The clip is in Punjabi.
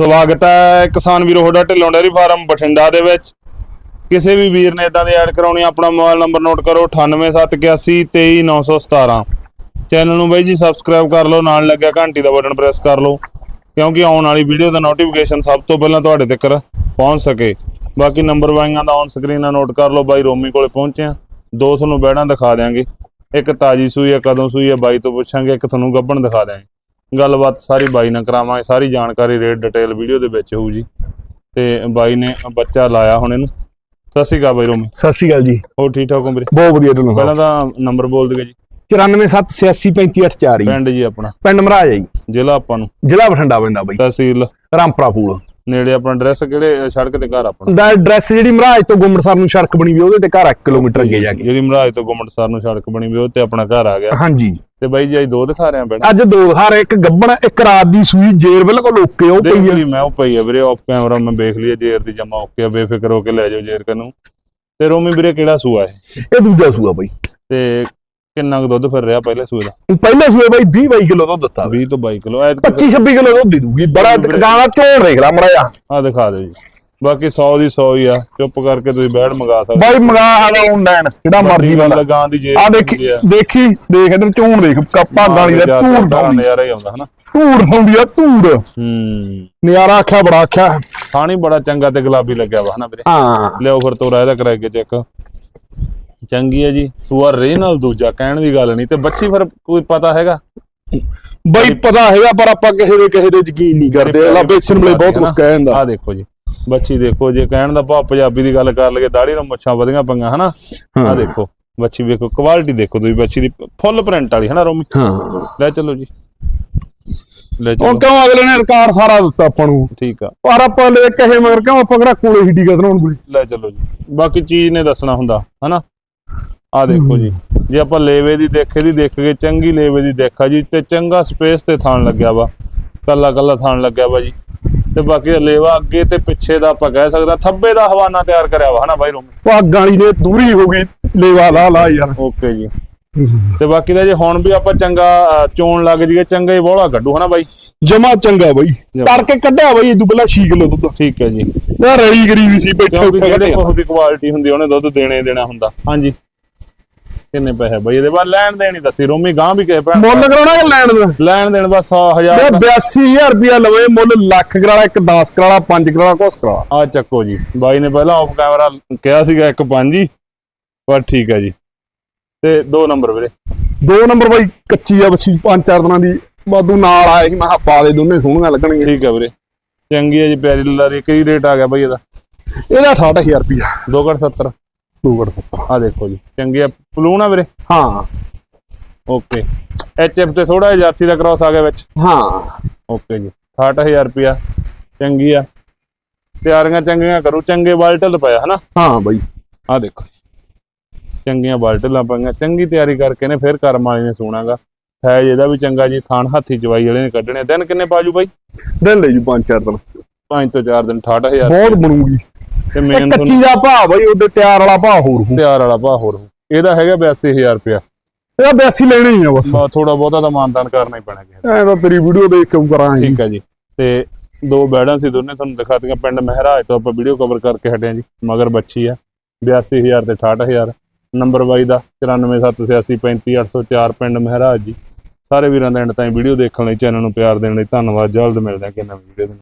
ਸਵਾਗਤ ਹੈ ਕਿਸਾਨ ਵੀਰੋ, ਤੁਹਾਡਾ ਢਿੱਲੋਂ ਡੇਅਰੀ ਫਾਰਮ ਬਠਿੰਡਾ ਦੇ ਵਿੱਚ। ਕਿਸੇ ਵੀ ਵੀਰ ਨੇ ਇਦਾਂ ਦੇ ਐਡ ਕਰਾਉਣੀ ਆਪਣਾ ਮੋਬਾਈਲ ਨੰਬਰ ਨੋਟ ਕਰੋ 9871823917 ਚੈਨਲ ਨੂੰ ਬਾਈ ਜੀ ਸਬਸਕ੍ਰਾਈਬ ਕਰ ਲਓ, ਨਾਲ ਲੱਗਿਆ ਘੰਟੀ ਦਾ ਬਟਨ ਪ੍ਰੈਸ ਕਰ ਲਓ, ਕਿਉਂਕਿ ਆਉਣ ਵਾਲੀ ਵੀਡੀਓ ਦਾ ਨੋਟੀਫਿਕੇਸ਼ਨ ਸਭ ਤੋਂ ਪਹਿਲਾਂ ਤੁਹਾਡੇ ਤੱਕ ਪਹੁੰਚ ਸਕੇ। ਬਾਕੀ ਨੰਬਰ ਵਾਈਆਂ ਦਾ ਔਨ ਸਕਰੀਨ ਨਾਲ ਨੋਟ ਕਰ ਲਓ, ਬਾਈ ਰੋਮੀ ਕੋਲੇ ਪਹੁੰਚੇ ਆ। ਦੋ ਤੁਹਾਨੂੰ ਬੈੜਾਂ ਦਿਖਾ ਦਿਆਂਗੇ। ਇੱਕ ਤਾਜੀ ਸੂਈ ਹੈ ਕਦੋਂ ਸੂਈ ਹੈ ਬਾਈ ਤੋਂ ਪੁੱਛਾਂਗੇ, ਇੱਕ ਤੁਹਾਨੂੰ ਗੱਬਣ ਦਿਖਾ ਦਿਆਂਗੇ। ਗੱਲਬਾਤ ਸਾਰੀ ਬਾਈ ਨਾਲ ਕਰਾਵਾਂਗੇ ਸਾਰੀ ਜਾਣਕਾਰੀ ਰੇਟ ਡਿਟੇਲ ਵੀਡੀਓ ਦੇ ਵਿੱਚ ਹੋਊ ਜੀ। ਤੇ ਬਾਈ ਨੇ ਬੱਚਾ ਲਾਇਆ ਹੁਣ ਇਹਨੂੰ। ਸਤਿ ਸ਼੍ਰੀ ਅਕਾਲ ਬਾਈ ਰੋਮੀ। ਸਤਿ ਸ਼੍ਰੀ ਅਕਾਲ ਜੀ। ਹੋਰ ਠੀਕ ਠਾਕ ਹੋ ਵੀਰੇ? ਬਹੁਤ ਵਧੀਆ ਢਿੱਲੋਂ ਪਹਿਲਾਂ ਤਾਂ ਨੰਬਰ ਬੋਲ ਦਿਓ ਜੀ। 94783558 ਪਿੰਡ ਜੀ ਆਪਣਾ। ਪਿੰਡ ਮਹਾਰਾਜ ਹੈ ਜੀ। ਜ਼ਿਲ੍ਹਾ ਆਪਾਂ ਨੂੰ। ਜ਼ਿਲ੍ਹਾ ਬਠਿੰਡਾ ਪੈਂਦਾ ਬਾਈ। ਤਹਿਸੀਲ। ਰਾਮਪੁਰਾ ਫੂਲ ਨੇੜੇ ਆਪਣਾ ਐਡਰੈਸ ਕਿਹੜੇ ਸੜਕ ਤੇ ਘਰ ਆਪਣਾ? ਦਾ ਐਡਰੈਸ ਜਿਹੜੀ ਮਹਾਰਾਜ ਤੋਂ ਗੁੰਮਟਸਰ ਨੂੰ ਸੜਕ ਬਣੀ ਵੀ ਉਹਦੇ ਤੇ ਘਰ 1 ਕਿਲੋਮੀਟਰ ਅੱਗੇ ਜਾ ਕੇ। ਜਿਹੜੀ ਮਹਾਰਾਜ ਤੋਂ ਗੁੰਮਟਸਰ ਨੂੰ ਸੜਕ ਬਣੀ ਵੀ ਉਹ ਤੇ ਆਪਣਾ ਘਰ ਆ ਗਿਆ। ਹਾਂਜੀ। ਤੇ ਬਾਈ ਜੀ ਅੱਜ ਦੋ ਦਿਖਾ ਰਹੇ ਆ ਬੈਣਾ ਅੱਜ ਦੋ ਹਾਰ ਇੱਕ ਗੱਬਣ ਇੱਕ ਰਾਤ ਦੀ ਸੂਈ ਜੇਰ ਬਿਲਕੁਲ ਓਕੇ ਉਹ ਪਈ ਲਈ ਮੈਂ ਉਹ ਪਈ ਆ ਵੀਰੇ ਆਫ ਕੈਮਰਾ ਮੈਂ ਦੇਖ ਲਈ ਆ, ਜੇਰ ਦੀ ਜਮਾ ਓਕੇ ਆ ਬੇਫਿਕਰ ਹੋ ਕੇ ਲੈ ਜਾਓ ਜੇਰ ਕਨੂੰ। ਤੇ ਰੋਮੀ ਵੀਰੇ ਕਿਹੜਾ ਸੂਆ ਹੈ ਇਹ ਦੂਜਾ ਸੂਆ ਬਾਈ। ਤੇ ਕਿੰਨਾ ਕੁ ਦੁੱਧ ਫਿਰ ਰਿਹਾ ਪਹਿਲੇ ਸੂਏ ਦਾ? ਪਹਿਲੇ ਸੂਏ ਬਾਈ 20 22 ਕਿਲੋ ਦੁੱਧ ਦਿੱਤਾ 20 ਤੋਂ 22 ਕਿਲੋ ਐਤ 25 26 ਕਿਲੋ ਦੁੱਧ ਦੇ ਦੂਗੀ। ਬੜਾ ਗਾਣਾ ਝੋੜ ਦੇਖ ਲੈ ਮਰਾਇਆ ਆ ਦਿਖਾ ਦਿਓ ਜੀ। ਬਾਕੀ 100 ਦੀ 100 ਹੀ ਆ। ਚੁੱਪ ਕਰਕੇ ਤੁਸੀਂ ਬੈਠ ਮੰਗਾ ਸਕਦੇ ਬਾਈ ਮੰਗਾ ਆਦਾ ਆਨਲਾਈਨ ਜਿਹੜਾ ਮਰਜ਼ੀ ਵਾਲਾ ਲਗਾਂ ਦੀ ਜੇ ਆ ਦੇਖੀ ਦੇਖੀ ਦੇਖ ਇਧਰ ਝੋਣ ਦੇਖ ਕੱਪਾ ਗਾਲੀ ਦਾ ਧੂੜ ਪਾਉਂਦੀ ਨਜ਼ਾਰਾ ਹੀ ਆਉਂਦਾ ਹਨਾ? ਧੂੜ ਪਾਉਂਦੀ ਆ ਧੂੜ। ਹੂੰ। ਨਿਆਰਾ ਆਖਿਆ ਬੜਾ ਆਖਿਆ। ਥਾਣੀ ਬੜਾ ਚੰਗਾ ਤੇ ਗੁਲਾਬੀ ਲੱਗਿਆ ਵਾ ਹਨਾ ਵੀਰੇ? ਹਾਂ। ਲਿਓ ਫਿਰ ਤੋਰਾ ਇਹਦਾ ਕਰਾ ਕੇ ਚੈੱਕ। ਚੰਗੀ ਹੈ ਜੀ ਸੂਆ ਰੇ ਨਾਲ ਦੂਜਾ ਕਹਿਣ ਦੀ ਗੱਲ ਨਹੀਂ ਤੇ ਬੱਚੀ ਫਿਰ ਕੋਈ ਪਤਾ ਹੈਗਾ? ਬਈ ਪਤਾ ਹੈਗਾ ਪਰ ਆਪਾਂ ਕਿਸੇ ਦੇ ਕਿਸੇ ਦੇ ਯਕੀਨ ਨਹੀਂ ਕਰਦੇ ਅਗਲਾ ਵੇਚਣ ਵੇਲੇ ਬਹੁਤ ਕੁਝ ਕਹਿ ਜਾਂਦਾ ਆ ਦੇਖੋ ਜੀ ਬੱਚੀ ਦੇਖੋ ਜੇ ਕਹਿਣ ਦਾ ਭਾਵ ਪੰਜਾਬੀ ਦੀ ਗੱਲ ਕਰ ਲਈਏ ਦਾੜੀ ਨੂੰ ਮੁੱਛਾਂ ਵਧੀਆਂ ਪੰਗਾ ਹਨਾ? ਆ ਦੇਖੋ ਬੱਚੀ ਵੇਖੋ ਕੁਆਲਿਟੀ ਦੇਖੋ ਤੁਸੀਂ ਬੱਚੀ ਦੀ ਫੁੱਲ ਪ੍ਰਿੰਟ ਵਾਲੀ ਹਨਾ ਰੋਮੀ? ਹਾਂ। ਲੈ ਚਲੋ ਜੀ। ਲੈ ਉਹ ਚਲੋ ਕਿਉਂ ਅਗਲੇ ਨੇ ਰਿਕਾਰਡ ਸਾਰਾ ਦਿੱਤਾ ਆਪਾਂ ਨੂੰ? ਠੀਕ ਆ। ਪਰ ਆਪਾਂ ਲੈ ਕਹੇ ਮਗਰ ਕਿਉਂ ਆਪਾਂ ਕਿਹੜਾ ਕੋਲੇ ਹਿੱਡੀ ਕਦਰਾਉਣ ਕੋਲੇ ਲੈ ਚਲੋ ਜੀ। ਬਾਕੀ ਚੀਜ਼ ਨੇ ਦੱਸਣਾ ਹੁੰਦਾ ਹਨਾ? ਆ ਦੇਖੋ ਜੀ। ਜੇ ਆਪਾਂ ਲੇਵੇ ਦੀ ਦੇਖੇ ਦੀ ਦੇਖ ਕੇ ਚੰਗੀ ਲੇਵੇ ਦੀ ਦੇਖਾ ਜੀ ਤੇ ਚੰਗਾ ਸਪੇਸ ਤੇ ਥਾਣ ਲੱਗਿਆ ਵਾ। ਕੱਲਾ ਕੱਲਾ ਥਾਣ ਲੱਗਿਆ ਵਾ ਜੀ। ਤੇ ਬਾਕੀ ਲੇਵਾ ਅੱਗੇ ਤੇ ਪਿੱਛੇ ਦਾ ਆਪਾਂ ਕਹਿ ਸਕਦਾ ਥੱਬੇ ਦਾ ਹਵਾਨਾ ਤਿਆਰ ਕਰਿਆ ਵਾ ਹਨਾ ਬਾਈ ਰੋਮੀ? ਭਾਗਾਂ ਵਾਲੀ ਨੇ ਦੂਰੀ ਹੋ ਗਈ ਲੇਵਾ ਲਾ ਲਾ ਯਾਰ। ਓਕੇ ਜੀ। ਤੇ ਬਾਕੀ ਦਾ ਜੇ ਹੁਣ ਵੀ ਆਪਾਂ ਚੰਗਾ ਚੋਣ ਲੱਗ ਜੀਏ ਚੰਗਾ ਹੀ ਬੋਲਾ ਕੱਢੂ ਹਨਾ ਬਾਈ? ਜਮਾ ਚੰਗਾ ਬਈ। ਤੜਕੇ ਕੱਢਿਆ ਬਈ ਇਦੋਂ ਪਹਿਲਾਂ 6 ਕਿਲੋ ਦੁੱਧ। ਠੀਕ ਹੈ ਜੀ। ਯਾਰ ਰਲੀ ਗਰੀ ਵੀ ਸੀ ਬੈਠੇ ਜਿਹੜੇ ਕੱਢਿਆ। ਦੀ ਕੁਆਲਿਟੀ ਹੁੰਦੀ ਉਹਨੇ ਦੁੱਧ ਦੇਣੇ ਦੇਣਾ ਹੁੰਦਾ। ਹਾਂਜੀ। ਕਿੰਨੇ ਪੈਸੇ ਬਾਈ? ਇਹਦੇ ਬਾਅਦ ਲੈਣ ਦੇਣੀ ਦੱਸੀ ਰੋਮੀ ਗਾਂ ਵੀ ਭੈਣ ਮੁੱਲ ਕਰਾਉਣਾ ਕਿ ਲੈਣ ਦਾ ਲੈਣ ਦੇਣ ਬਸ 100000 ਇਹ 82000 ਰੁਪਿਆ ਲਵੇ ਮੁੱਲ ਲੱਖ ਕਰਾਲਾ ਇੱਕ 10 ਕਰਾਲਾ 5 ਕਰਾਲਾ ਕੁਛ ਕਰਾਲਾ। ਆ ਚੱਕੋ ਜੀ ਬਾਈ ਨੇ ਪਹਿਲਾਂ ਆਫ ਕੈਮਰਾ ਕਿਹਾ ਸੀਗਾ ਇੱਕ ਪੰਜ ਹੀ ਪਰ ਠੀਕ ਹੈ ਜੀ। ਤੇ ਦੋ ਨੰਬਰ ਵੀਰੇ। ਦੋ ਨੰਬਰ ਬਾਈ ਕੱਚੀ ਆ ਬੱਚੀ ਪੰਜ ਚਾਰ ਦਿਨਾਂ ਦੀ ਵਾਧੂ ਨਾਲ ਆਏ ਸੀ ਮੈਂ ਕਿਹਾ ਪਾ ਦੇ ਦੋਨੇ ਸੋਹਣੀਆਂ ਲੱਗਣਗੀਆਂ। ਠੀਕ ਹੈ ਵੀਰੇ ਚੰਗੀ ਹੈ ਜੀ ਪਿਆਰੀ ਲੱਲਾਰੀ ਕੀ ਰੇਟ ਆ ਗਿਆ ਬਾਈ ਇਹਦਾ। ਇਹਦਾ 68000 ਰੁਪਿਆ 270 ਸੱਤਰ ਆ ਦੇਖੋ ਜੀ ਚੰਗੀ ਆ। ਪਲੂਣ ਆ ਵੀਰੇ? ਹਾਂ। ਓਕੇ ਐਚਐਫ ਤੇ ਥੋੜਾ ਜਰਸੀ ਦਾ ਕ੍ਰਾਸ ਆ ਗਿਆ ਵਿੱਚ। ਹਾਂ। ਓਕੇ ਜੀ। 68000 ਰੁਪਿਆ ਚੰਗੀ ਆ। ਤਿਆਰੀਆਂ ਚੰਗੀਆਂ ਕਰੂ। ਚੰਗੇ ਬਾਲਟਲ ਪਿਆ ਹਨਾ? ਹਾਂ ਬਾਈ। ਆ ਦੇਖੋ ਚੰਗੀਆਂ ਬਾਲਟਲਾਂ ਪਈਆਂ। ਚੰਗੀ ਤਿਆਰੀ ਕਰਕੇ ਨੇ ਫਿਰ ਕਰਮ ਵਾਲੀ ਨੇ ਸੋਣਾਗਾ। ਸਾਈਜ਼ ਇਹਦਾ ਵੀ ਚੰਗਾ ਜੀ। ਥਾਣ ਹੱਥੀ ਚਵਾਈ ਵਾਲੇ ਨੇ ਕੱਢਣੇ। ਦਿਨ ਕਿੰਨੇ ਪਾਜੂ ਬਾਈ? ਦਿਨ ਲੈ ਜੂ ਪੰਜ ਚਾਰ ਦਿਨ। 5 ਤੋਂ 4 ਦਿਨ 68000 ਬਹੁਤ ਬਣੂਗੀ। ਤੇ ਮੇਨ ਕੱਚੀ ਦਾ ਭਾਅ ਬਾਈ ਉਹਦੇ ਤਿਆਰ ਵਾਲਾ ਭਾਅ ਹੋਰ ਹੋਊ। ਤਿਆਰ ਵਾਲਾ ਭਾ ਹੋਰ। ਇਹਦਾ ਹੈਗਾ 82000 ਰੁਪਿਆ ਇਹਦਾ 82 ਲੈਣੇ ਹੀ ਆ ਬਸ। ਥੋੜਾ ਬਹੁਤਾ ਤਾਂ ਮਾਨਦਾਨ ਕਰਨਾ ਹੀ ਪੈਣਾ ਕਿਸੇ ਦਾ। ਐ ਤਾਂ ਤੇਰੀ ਵੀਡੀਓ ਦੇਖ ਕੇ ਕਰਾਂਗੇ। ਠੀਕ ਹੈ ਜੀ। ਤੇ ਦੋ ਬੈੜਾਂ ਸੀ ਦੋਨੇ ਤੁਹਾਨੂੰ ਦਿਖਾਤੀਆਂ ਪਿੰਡ ਮਹਿਰਾਜ ਤੋਂ। ਆਪਾਂ ਵੀਡੀਓ ਕਵਰ ਕਰਕੇ ਹਟਿਆ ਜੀ। ਮਗਰ ਬੱਚੀ ਆ। 82000 ਤੇ 68000 ਨੰਬਰ ਬਾਈ ਦਾ 9478835804 ਪਿੰਡ ਮਹਿਰਾਜ ਜੀ। ਸਾਰੇ ਵੀਰਾਂ ਦਾ ਐਂਡ ਤਾਈਂ ਵੀਡੀਓ ਦੇਖਣ ਲਈ ਚੈਨਲ ਨੂੰ ਪਿਆਰ ਦੇਣ ਲਈ ਧੰਨਵਾਦ। ਜਲਦ ਮਿਲਦੇ ਹਾਂ ਕਿ ਨਵੀਂ ਵੀਡੀਓ ਦੇ ਨਾਲ।